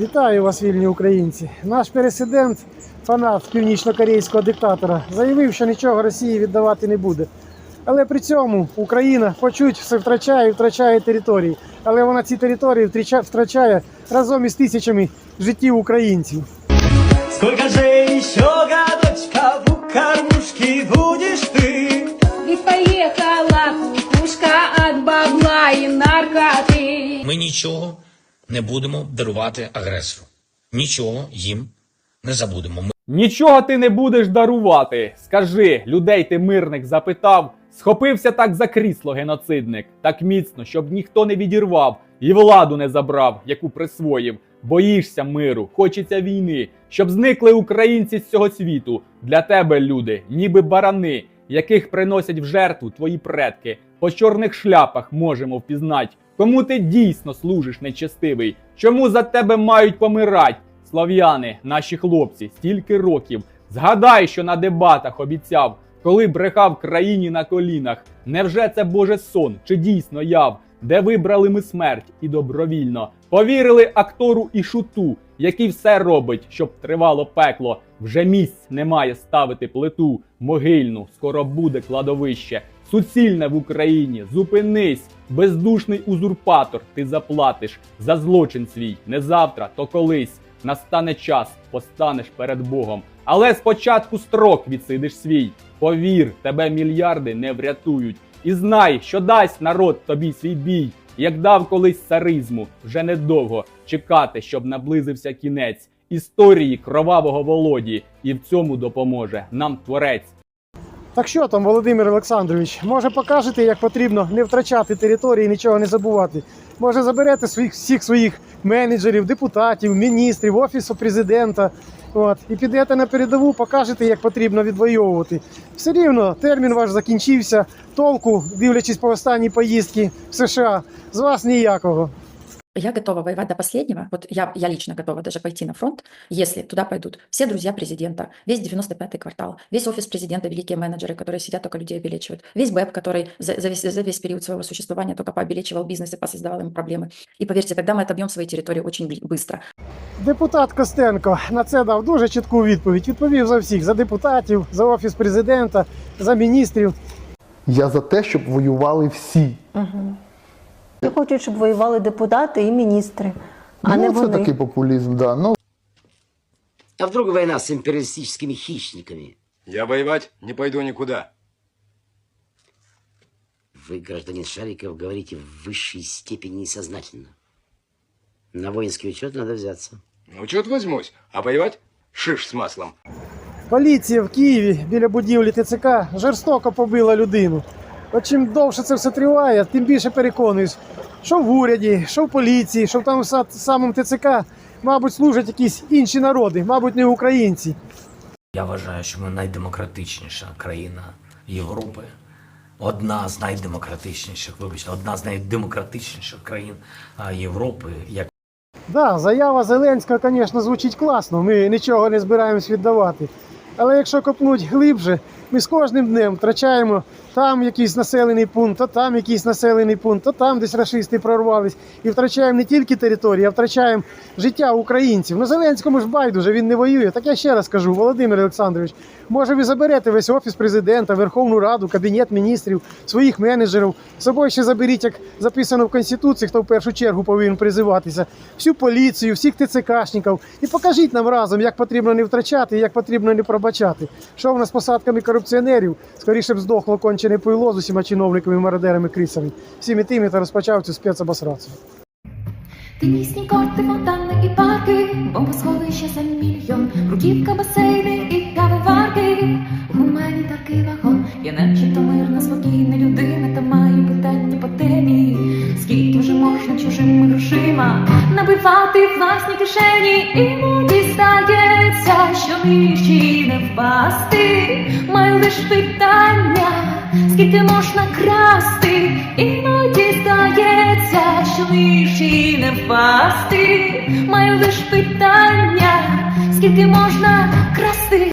Вітаю вас, вільні українці. Наш президент, фанат північно-корейського диктатора, заявив, що нічого Росії віддавати не буде. Але при цьому Україна по чуть все втрачає і втрачає території. Але вона ці території втрачає разом із тисячами життів українців. Сколько же еще годочков у кормушки будешь ты? Ведь поехала кукушка от бабла и наркоты. Ми нічого не будемо дарувати агресору. Нічого їм не забудемо. Ми Нічого ти не будеш дарувати. Скажи, людей ти мирних запитав. Схопився так за крісло геноцидник, так міцно, щоб ніхто не відірвав і владу не забрав, яку присвоїв. Боїшся миру, хочеться війни, щоб зникли українці з цього світу. Для тебе, люди, ніби барани, яких приносять в жертву твої предки. По чорних шляпах можемо впізнать, кому ти дійсно служиш нечестивий, чому за тебе мають помирать. Слав'яни, наші хлопці, стільки років. Згадай, що на дебатах обіцяв, коли брехав країні на колінах. Невже це Боже сон чи дійсно яв, де вибрали ми смерть і добровільно? Повірили актору і шуту, який все робить, щоб тривало пекло. Вже місць немає ставити плиту могильну, скоро буде кладовище. Суцільне в Україні, зупинись, бездушний узурпатор, ти заплатиш за злочин свій не завтра, то колись. Настане час, постанеш перед Богом. Але спочатку строк відсидиш свій. Повір, тебе мільярди не врятують. І знай, що дасть народ тобі свій бій, як дав колись царизму, вже недовго чекати, щоб наблизився кінець історії кровавого володі, і в цьому допоможе нам творець. Так що там, Володимир Олександрович, може покажете, як потрібно не втрачати території нічого не забувати? Може заберете своїх всіх своїх менеджерів, депутатів, міністрів, офісу президента. От, і підете на передову, покажете, як потрібно відвоювати. Все рівно термін ваш закінчився. Толку, дивлячись по останній поїздці в США, з вас ніякого. Я готова воевать до последнего. Вот я, я лично готова даже пойти на фронт, если туда пойдут все друзья президента, весь 95-й квартал, весь офис президента, великие менеджеры, которые сидят только людей обелечивают, весь БЭП, который за, за весь, за весь период своего существования только пообелечивал бизнес и посоздавал им проблемы. И поверьте, тогда мы отобьем свои территории очень бли- быстро. Депутат Костенко на це дав дуже чітку відповідь. Відповів за всіх: за депутатів, за офіс президента, за міністрів. Я за те, щоб воювали всі. Я хочу, щоб воювали депутати і міністри, а не ну, це вони. такий популізм, да. Ну, А вдруг война с империалистическими хищниками? Я воевать не пойду никуда. Вы, гражданин Шариков, говорите в высшей степени несознательно. На воинский учет надо взяться. Ну, чё возьмусь, а воевать шиш с маслом. Поліція в Києві біля будівлі ТЦК жорстоко побила людину. От чим довше це все триває, тим більше переконуюсь, що в уряді, що в поліції, що в тому самому ТЦК, мабуть, служать якісь інші народи, мабуть, не українці. Я вважаю, що ми найдемократичніша країна Європи. Одна з найдемократичніших, вибачте, одна з найдемократичніших країн Європи, як Да, заява Зеленського, звісно, звучить класно. Ми нічого не збираємось віддавати. Але якщо копнуть глибше, ми з кожним днем втрачаємо там якийсь населений пункт, то там якийсь населений пункт, то там десь рашисти прорвались. І втрачаємо не тільки території, а втрачаємо життя українців. Ну Зеленському ж байдуже, він не воює. Так я ще раз кажу, Володимир Олександрович, може ви заберете весь офіс президента, Верховну Раду, Кабінет міністрів, своїх менеджерів. З собою ще заберіть, як записано в Конституції, хто в першу чергу повинен призиватися, всю поліцію, всіх ТЦКшників. І покажіть нам разом, як потрібно не втрачати, як потрібно не пробачати. Що в нас посадками корупціонерів? Скоріше б здохло кончене пойло з усіма чиновниками, мародерами, крисами. Всіми тими, хто розпочав цю спецобосрацію. Тенісні корти, фонтани і парки, бомбосховища за мільйон, бруківка, басейни і кавоварки. У мене такий вагон, я начебто мирна, спокійна людина, та маю питання по темі. Скільки вже можна чужими грошима набивати власні кишені, іноді здається, що нижчі не впасти. Маю лиш питання, скільки можна красти, іноді здається, що нижчі не впасти. Маю лиш питання, скільки можна красти.